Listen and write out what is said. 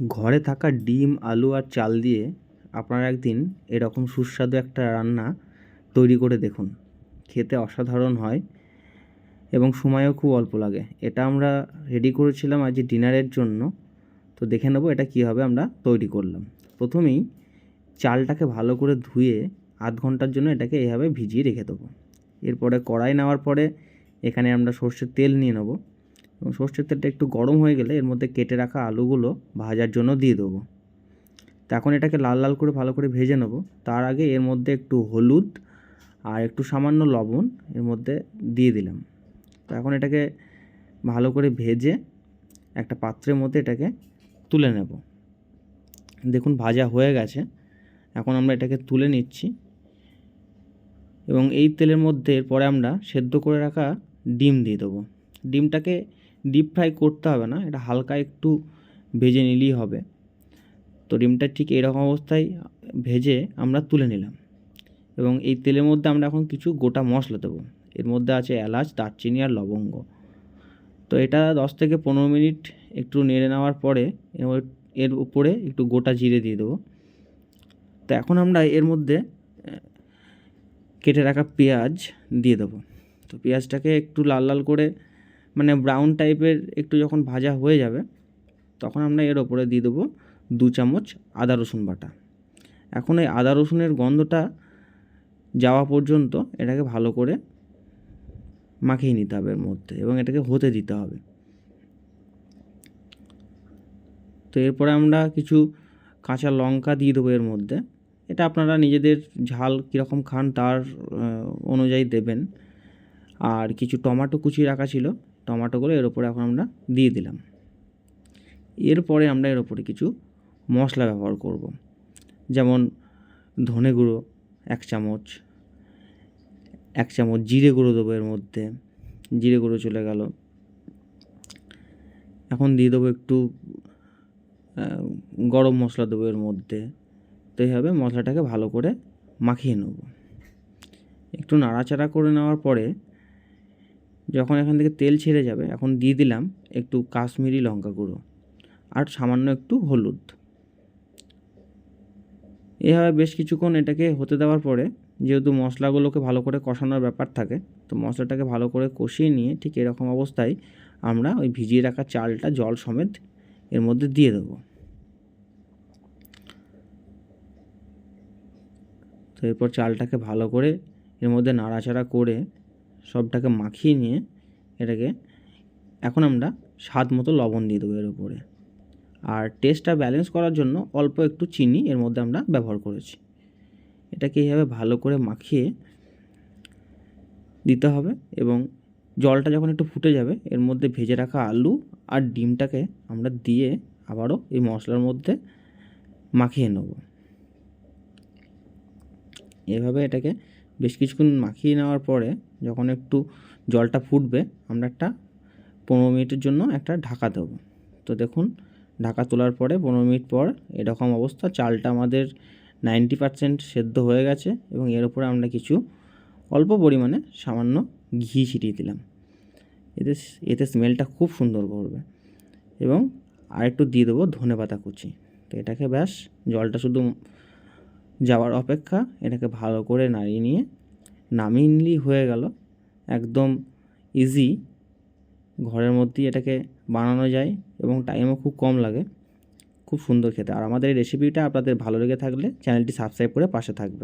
ঘরে থাকা ডিম, আলু আর চাল দিয়ে আপনারা একদিন এরকম সুস্বাদু একটা রান্না তৈরি করে দেখুন। খেতে অসাধারণ হয় এবং সময়ও খুব অল্প লাগে। এটা আমরা রেডি করেছিলাম আজ ডিনারের জন্য। তো দেখে নেব এটা কীভাবে আমরা তৈরি করলাম। প্রথমেই চালটাকে ভালো করে ধুয়ে আধ ঘণ্টার জন্য এটাকে এভাবে ভিজিয়ে রেখে দেবো। এরপরে কড়াই নেওয়ার পরে এখানে আমরা সর্ষের তেল নিয়ে নেব। এবং সর্ষের তেলটা একটু গরম হয়ে গেলে এর মধ্যে কেটে রাখা আলুগুলো ভাজার জন্য দিয়ে দেবো। তো এখন এটাকে লাল লাল করে ভালো করে ভেজে নেব। তার আগে এর মধ্যে একটু হলুদ আর একটু সামান্য লবণ এর মধ্যে দিয়ে দিলাম। তো এখন এটাকে ভালো করে ভেজে একটা পাত্রের মধ্যে এটাকে তুলে নেব। দেখুন ভাজা হয়ে গেছে। এখন আমরা এটাকে তুলে নিচ্ছি। এবং এই তেলের মধ্যে পরে আমরা সেদ্ধ করে রাখা ডিম দিয়ে দেবো। ডিমটাকে ডিপ ফ্রাই করতে হবে না, এটা হালকা একটু ভেজে নিলেই হবে। তো ডিমটা ঠিক এরকম অবস্থায় ভেজে আমরা তুলে নিলাম। এবং এই তেলের মধ্যে আমরা এখন কিছু গোটা মশলা দেবো। এর মধ্যে আছে এলাচ, দারচিনি আর লবঙ্গ। তো এটা দশ থেকে পনেরো মিনিট একটু নেড়ে নেওয়ার পরে এর- উপরে একটু গোটা জিরে দিয়ে দেবো। তো এখন আমরা এর মধ্যে কেটে রাখা পেঁয়াজ দিয়ে দেবো। তো পেঁয়াজটাকে একটু লাল লাল করে মানে ব্রাউন টাইপের একটু যখন ভাজা হয়ে যাবে, তখন আমরা এর ওপরে দিয়ে দেবো দু চামচ আদা রসুন বাটা। এখন এই আদা রসুনের গন্ধটা যাওয়া পর্যন্ত এটাকে ভালো করে মাখিয়ে নিতে হবে এর মধ্যে এবং এটাকে হতে দিতে হবে। তো এরপরে আমরা কিছু কাঁচা লঙ্কা দিয়ে দেবো এর মধ্যে। এটা আপনারা নিজেদের ঝাল কীরকম খান তার অনুযায়ী দেবেন। আর কিছু টমেটো কুচি রাখা ছিল টমেটোগুলো এর ওপরে এখন আমরা দিয়ে দিলাম। এরপরে আমরা এর ওপরে কিছু মশলা ব্যবহার করব। যেমন ধনে গুঁড়ো এক চামচ এক চামচ জিরে গুঁড়ো দেবো এর মধ্যে। জিরে গুঁড়ো চলে গেল। এখন দিয়ে দেবো একটু গরম মশলা দেবো এর মধ্যে। তো এইভাবে মশলাটাকে ভালো করে মাখিয়ে নেব। একটু নাড়াচাড়া করে নেওয়ার পরে যখন এখান থেকে তেল ছেড়ে যাবে, এখন দিয়ে দিলাম একটু কাশ্মীরি লঙ্কা গুঁড়ো আর সামান্য একটু হলুদ। এভাবে বেশ কিছুক্ষণ এটাকে হতে দেওয়ার পরে, যেহেতু মশলাগুলোকে ভালো করে কষানোর ব্যাপার থাকে, তো মশলাটাকে ভালো করে কষিয়ে নিয়ে ঠিক এরকম অবস্থায় আমরা ওই ভিজিয়ে রাখা চালটা, জল সমেত এর মধ্যে দিয়ে দেবো। তো এরপর চালটাকে ভালো করে এর মধ্যে নাড়াচাড়া করে সবটাকে মাখিয়ে নিয়ে এটাকে এখন আমরা স্বাদ মতো লবণ দিয়ে দেবো এর উপরে। আর টেস্টটা ব্যালেন্স করার জন্য অল্প একটু চিনি এর মধ্যে আমরা ব্যবহার করেছি। এটাকে এইভাবে ভালো করে মাখিয়ে দিতে হবে এবং জলটা যখন একটু ফুটে যাবে, এর মধ্যে ভেজে রাখা আলু আর ডিমটাকে আমরা দিয়ে আবারও এই মশলার মধ্যে মাখিয়ে নেব। এভাবে এটাকে বেশ কিছুক্ষণ মাখিয়ে নেওয়ার পরে যখন একটু জলটা ফুটবে, আমরা একটা পনেরো মিনিটের জন্য একটা ঢাকা দেবো। তো দেখুন, ঢাকা তোলার পরে পনেরো মিনিট পর এরকম অবস্থা। চালটা আমাদের নাইনটি পারসেন্ট সেদ্ধ হয়ে গেছে এবং এর উপরে আমরা কিছু অল্প পরিমাণে সামান্য ঘি ছিটিয়ে দিলাম। এতে এতে স্মেলটা খুব সুন্দর করবে। এবং আরেকটু দিয়ে দেবো ধনে পাতা কুচি। তো এটাকে ব্যাস, জলটা শুধু যাওয়ার অপেক্ষা এটাকে ভালো করে নাড়িয়ে নিয়ে নামিয়ে নিলেই হয়ে গেল। একদম ইজি ঘরের মধ্যেই এটাকে বানানো যায় এবং টাইমও খুব কম লাগে। খুব সুন্দর খেতে। আর আমাদের এই রেসিপিটা আপনাদের ভালো লেগে থাকলে চ্যানেলটি সাবস্ক্রাইব করে পাশে থাকবে